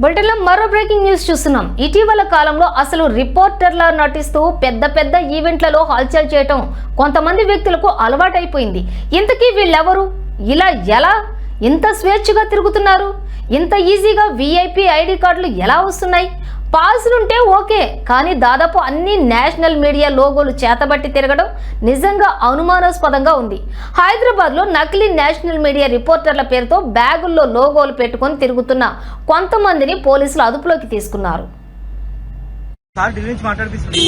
బులెటిన్లో మరో breaking news చూస్తున్నాం. ఇటీవల కాలంలో అసలు రిపోర్టర్లా నటిస్తూ పెద్ద పెద్ద ఈవెంట్లలో హల్చల్ చేయటం కొంతమంది వ్యక్తులకు అలవాటైపోయింది. ఇంతకీ వీళ్ళెవరు? ఇలా ఎలా? ఇంత స్వేచ్ఛగా తిరుగుతున్నారు? ఇంత ఈజీగా విఐపి ఐడి కార్డులు ఎలా వస్తున్నాయి? పాసులుంటే ఓకే కానీ దాదాపు అన్ని నేషనల్ మీడియా లోగోలు చేతబట్టి తిరగడం నిజంగా అనుమానాస్పదంగా ఉంది హైదరాబాద్లో నకిలీ నేషనల్ మీడియా రిపోర్టర్ల పేరుతో బ్యాగుల్లో లోగోలు పెట్టుకొని తిరుగుతున్న కొంతమందిని పోలీసులు అదుపులోకి తీసుకున్నారు సార్ ఢిల్లీ నుంచి మాట్లాడిపిస్తుంది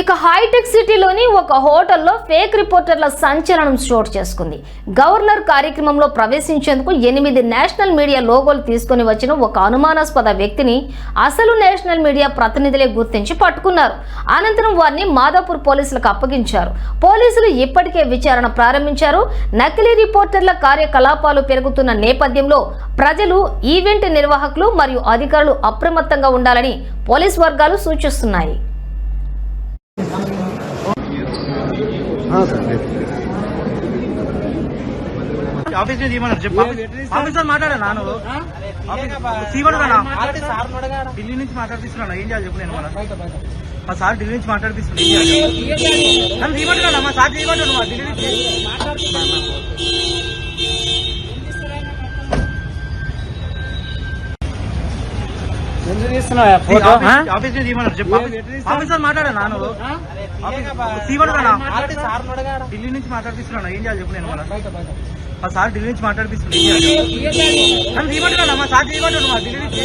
ఇక హైటెక్ సిటీలోని ఒక హోటల్లో ఫేక్ రిపోర్టర్ల సంచలనం చోటు చేసుకుంది. గవర్నర్ కార్యక్రమంలో ప్రవేశించేందుకు ఎనిమిది నేషనల్ మీడియా లోగోలు తీసుకొని వచ్చిన ఒక అనుమానాస్పద వ్యక్తిని అసలు నేషనల్ మీడియా ప్రతినిధులే గుర్తించి పట్టుకున్నారు. అనంతరం వారిని మాదాపూర్ పోలీసులకు అప్పగించారు. పోలీసులు ఇప్పటికే విచారణ ప్రారంభించారు. నకిలీ రిపోర్టర్ల కార్యకలాపాలు పెరుగుతున్న నేపథ్యంలో ప్రజలు ఈవెంట్ నిర్వాహకులు మరియు అధికారులు అప్రమత్తంగా ఉండాలని పోలీస్ వర్గాలు సూచిస్తున్నాయి. ఆఫీస్ నుంచి చెప్పు. ఆఫీసర్ మాట్లాడా నాను. ఢిల్లీ నుంచి మాట్లాడిపిస్తున్నా ఏం చేయాలి చెప్పు నేను మన మా సార్ ఢిల్లీ నుంచి మాట్లాడిపిస్తున్నా ఏం చేయాలి? నన్ను తీయమంటున్నా మా సార్ ఢిల్లీ నుంచి. ఎందుకు తీస్తున్నావు ఫోటో? ఆఫీస్- ఆఫీస్ నుంచి తీయమన్నారు. చెప్పు ఆఫీసర్ మాట్లాడా నాను ఢిల్లీ నుంచి మాట్లాడిపిస్తున్నా ఏం చేయాలి చెప్పు నేను మన మా సార్ ఢిల్లీ నుంచి మాట్లాడిపిస్తున్నా ఏం చేయాలి? నన్ను తీయమంటున్నా మా సార్ తీయమంటున్నా మా ఢిల్లీ నుంచి.